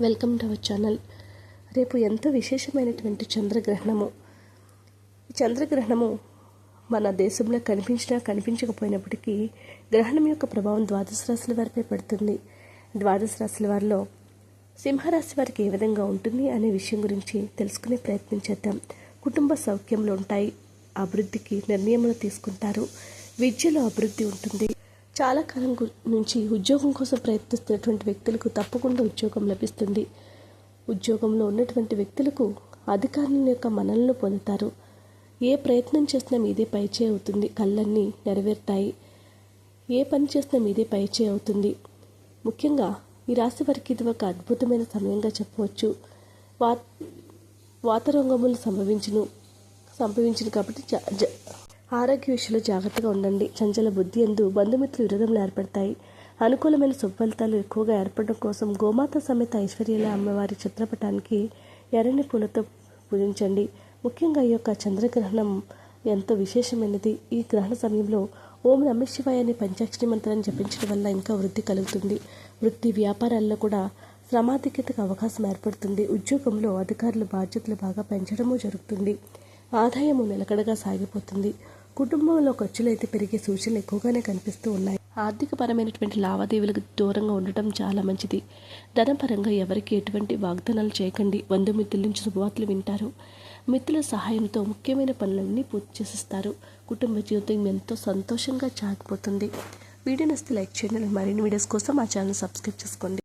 Welcome to our channel రేపు ఎంతో విశేషమైనటువంటి చంద్రగ్రహణము. చంద్రగ్రహణము మన దేశంలో కనిపించినా కనిపించకపోయినప్పటికీ గ్రహణం యొక్క ప్రభావం ద్వాదశ రాశుల వారిపై పడుతుంది. ద్వాదశ రాశుల వారిలో సింహరాశి వారికి ఏ విధంగా ఉంటుంది అనే విషయం గురించి తెలుసుకునే ప్రయత్నం చేద్దాం. కుటుంబ సౌఖ్యంలో ఉంటాయి. అభివృద్ధికి నిర్ణయములు తీసుకుంటారు. విద్యలో అభివృద్ధి ఉంటుంది. చాలా కాలం నుంచి ఉద్యోగం కోసం ప్రయత్నిస్తున్నటువంటి వ్యక్తులకు తప్పకుండా ఉద్యోగం లభిస్తుంది. ఉద్యోగంలో ఉన్నటువంటి వ్యక్తులకు అధికారుల యొక్క మనలను పొందుతారు. ఏ ప్రయత్నం చేసినా మీదే పైచే అవుతుంది. కళ్ళన్నీ నెరవేరుతాయి. ఏ పని చేసినా మీదే పైచే అవుతుంది. ముఖ్యంగా ఈ రాశి వారికి ఇది ఒక అద్భుతమైన సమయంగా చెప్పవచ్చు. వా వాతరంగములు సంభవించును సంభవించును కాబట్టి జా- ఆరోగ్య విషయంలో జాగ్రత్తగా ఉండండి. చంచల బుద్ధి ఎందు బంధుమిత్రులు విరోధంలో ఏర్పడతాయి. అనుకూలమైన సుఫలితాలు ఎక్కువగా ఏర్పడడం కోసం గోమాత సమేత ఐశ్వర్యాల అమ్మవారి చిత్రపటానికి ఎర్రని పూలతో పూజించండి. ముఖ్యంగా ఈ యొక్క చంద్రగ్రహణం ఎంతో విశేషమైనది. ఈ గ్రహణ సమయంలో ఓం నమ శివాయ అనే పంచాక్షరి మంత్రాన్ని జపించడం వల్ల ఇంకా వృద్ధి కలుగుతుంది. వృత్తి వ్యాపారాల్లో కూడా శ్రమాధిక్యతకు అవకాశం ఏర్పడుతుంది. ఉద్యోగంలో అధికారులు బాధ్యతలు బాగా పెంచడము జరుగుతుంది. ఆదాయము నిలకడగా సాగిపోతుంది. కుటుంబంలో ఖర్చులు అయితే పెరిగే సూచనలు ఎక్కువగానే కనిపిస్తూ ఉన్నాయి. ఆర్థికపరమైనటువంటి లావాదేవీలకు దూరంగా ఉండటం చాలా మంచిది. ధనపరంగా ఎవరికి ఎటువంటి వాగ్దానాలు చేయకండి. బంధుమిత్రుల నుంచి శుభవార్తలు వింటారు. మిత్రుల సహాయంతో ముఖ్యమైన పనులన్నీ పూర్తి చేసిస్తారు. కుటుంబ జీవితం ఎంతో సంతోషంగా సాగిపోతుంది వీడియో నస్తే లైక్ చేయండి. మరిన్ని వీడియోస్ కోసం మా ఛానల్ సబ్స్క్రైబ్ చేసుకోండి.